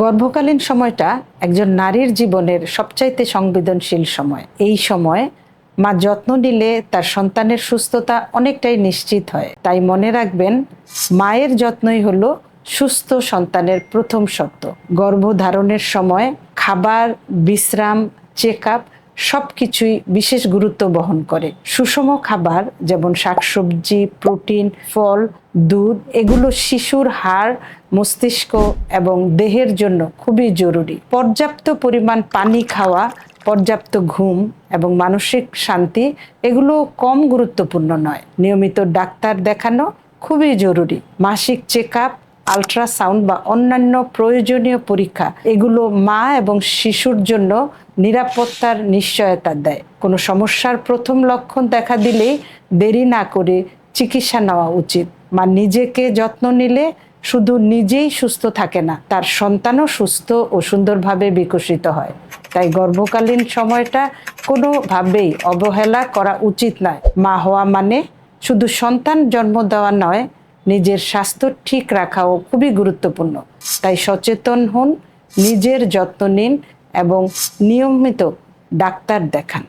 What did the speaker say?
গর্ভকালীন সময়টা একজন নারীর জীবনের সবচাইতে সংবেদনশীল সময়। এই সময় মা যত্ন নিলে তার সন্তানের সুস্থতা অনেকটাই নিশ্চিত হয়। তাই মনে রাখবেন, মায়ের যত্নই হলো সুস্থ সন্তানের প্রথম শর্ত। গর্ভধারণের সময় খাবার, বিশ্রাম চেক আপ সব কিছুই বিশেষ গুরুত্ব বহন করে। সুষম খাবার যেমন শাকসবজি, প্রোটিন, ফল, দুধ, এগুলো শিশুর হাড়, মস্তিষ্ক এবং দেহের জন্য খুবই জরুরি। পর্যাপ্ত পরিমাণ পানি খাওয়া, পর্যাপ্ত ঘুম এবং মানসিক শান্তি এগুলো কম গুরুত্বপূর্ণ নয়। নিয়মিত ডাক্তার দেখানো খুবই জরুরি। মাসিক চেক আপ আলট্রাসাউন্ড বা অন্যান্য প্রয়োজনীয় পরীক্ষা, এগুলো মা এবং শিশুর জন্য নিরাপত্তার নিশ্চয়তা দেয়। কোনো সমস্যার প্রথম লক্ষণ দেখা দিলেই দেরি না করে চিকিৎসা নেওয়া উচিত। মা নিজেকে যত্ন নিলে শুধু নিজেই সুস্থ থাকে না, তার সন্তানও সুস্থ ও সুন্দরভাবে বিকশিত হয়। তাই গর্ভকালীন সময়টা কোনোভাবেই অবহেলা করা উচিত নয়। মা হওয়া মানে শুধু সন্তান জন্ম দেওয়া নয় নিজের স্বাস্থ্য ঠিক রাখাও খুবই গুরুত্বপূর্ণ। তাই সচেতন হন, নিজের যত্ন নিন এবং নিয়মিত ডাক্তার দেখান।